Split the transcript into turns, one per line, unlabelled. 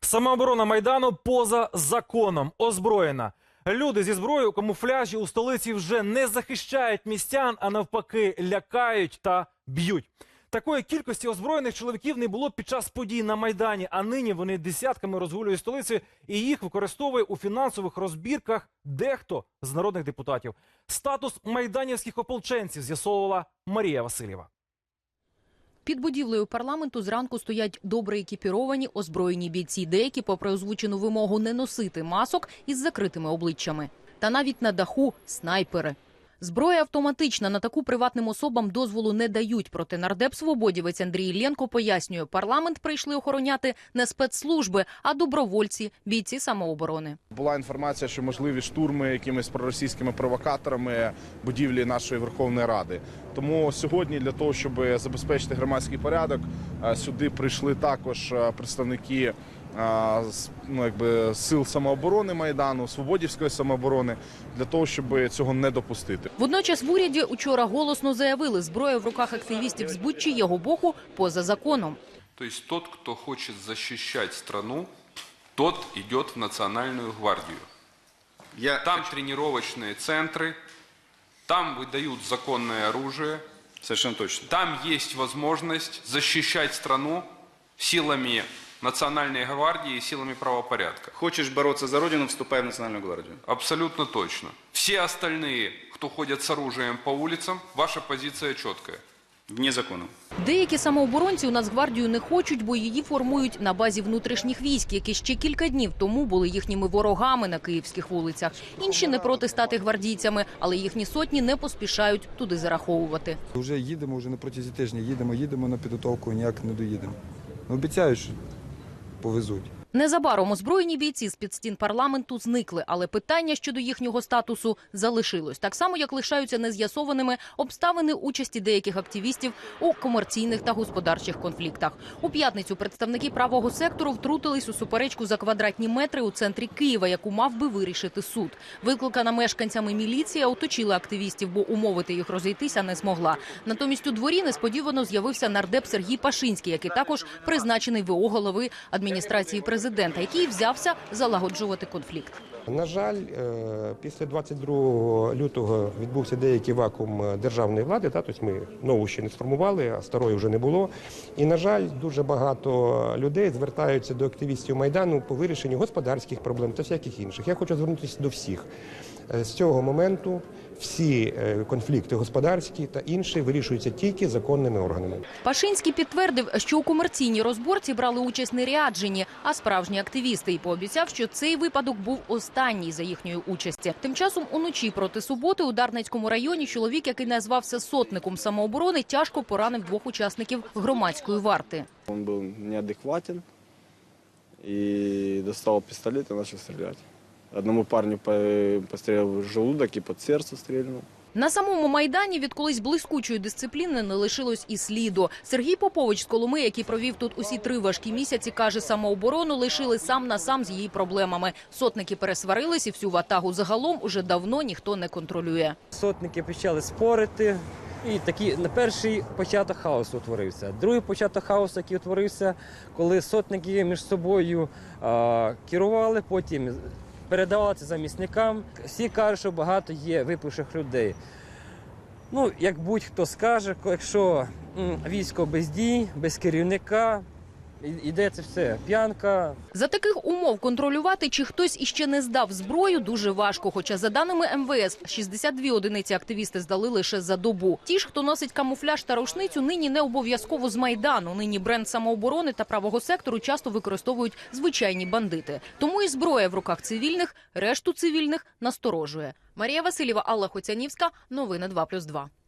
Самооборона майдану поза законом озброєна. Люди зі зброєю камуфляжі у столиці вже не захищають містян, а навпаки лякають та б'ють. Такої кількості озброєних чоловіків не було під час подій на майдані. А нині вони десятками розгулюють столицею і їх використовує у фінансових розбірках дехто з народних депутатів. Статус майданівських ополченців з'ясовувала Марія Васильєва.
Під будівлею парламенту зранку стоять добре екіпіровані озброєні бійці. Деякі, попри озвучену вимогу не носити масок із закритими обличчями. Та навіть на даху снайпери. Зброя автоматична на таку приватним особам дозволу не дають. Проте нардеп свободівець Андрій Іллєнко пояснює, парламент прийшли охороняти не спецслужби, а добровольці, бійці самооборони.
Була інформація, що можливі штурми якимись проросійськими провокаторами будівлі нашої Верховної Ради. Тому сьогодні, для того, щоб забезпечити громадський порядок, е, сюди прийшли також е, представники ну, якби, сил самооборони майдану, свободівської самооборони, для того, щоб цього не допустити.
Водночас в уряді учора голосно заявили, зброя в руках активістів з Бучі його боку поза законом.
То есть тот, кто хочет защищать страну, тот идет в Национальную гвардию.
Я
Там тренировочные центры, там выдают законное оружие,
совершенно точно.
там есть возможность защищать страну силами Национальной гвардии и силами правопорядка.
Хочешь бороться за родину, вступай в Национальную гвардию.
Абсолютно точно. Все остальные, кто ходят с оружием по улицам, ваша позиция четкая.
Вне закона.
Деякі самооборонці у Нацгвардію не хочуть, бо її формують на базі внутрішніх військ, які ще кілька днів тому були їхніми ворогами на київських вулицях. Інші не проти стати гвардійцями, але їхні сотні не поспішають туди зараховувати.
Вже їдемо, вже на протязі тижня їдемо, їдемо на підготовку, ніяк не доїдемо. Обіцяю, що повезуть.
Незабаром озброєні бійці з під стін парламенту зникли, але питання щодо їхнього статусу залишилось так само, як лишаються нез'ясованими обставини участі деяких активістів у комерційних та господарчих конфліктах. У п'ятницю представники правого сектору втрутились у суперечку за квадратні метри у центрі Києва, яку мав би вирішити суд. Викликана мешканцями міліція оточила активістів, бо умовити їх розійтися не змогла. Натомість у дворі несподівано з'явився нардеп Сергій Пашинський, який також призначений ВО голови адміністрації президента, який взявся залагоджувати конфлікт.
На жаль, е, після 22 лютого відбувся деякий вакуум е, державної влади. Та, тобто ми нову ще не сформували, а старої вже не було. І, на жаль, дуже багато людей звертаються до активістів Майдану по вирішенню господарських проблем та всяких інших. Я хочу звернутися до всіх. Е, З цього моменту всі конфлікти господарські та інші вирішуються тільки законними органами.
Пашинський підтвердив, що у комерційній розборці брали участь не ряджені, а справжні активісти, і пообіцяв, що цей випадок був останній за їхньої участі. Тим часом уночі проти суботи у Дарницькому районі чоловік, який назвався сотником самооборони, тяжко поранив двох учасників громадської варти.
Він був неадекватен і достав пістолет і почав стріляти. Одному парню постріляв в желудок і під серце стрельнул.
На самому майдані від колись блискучої дисципліни не лишилось і сліду. Сергій Попович з Коломи, який провів тут усі три важкі місяці, каже, самооборону лишили сам на сам з її проблемами. Сотники пересварились і всю ватагу загалом уже давно ніхто не контролює.
Сотники почали спорити. І такий на перший початок хаосу утворився. Другий початок хаосу, який утворився, коли сотники між собою а, керували, потім передавали це замісникам. Всі кажуть, що багато є випивших людей. Ну, як будь-хто скаже, якщо військо без дій, без керівника, іде це все п'янка,
За таких умов контролювати, чи хтось іще не здав зброю, дуже важко. Хоча, за даними МВС, 62 одиниці активісти здали лише за добу. Ті ж, хто носить камуфляж та рушницю, нині не обов'язково з майдану. Нині бренд самооборони та правого сектору часто використовують звичайні бандити. Тому і зброя в руках цивільних, решту цивільних насторожує. Марія Васильєва, Алла Хоцянівська. Новини 2+,2.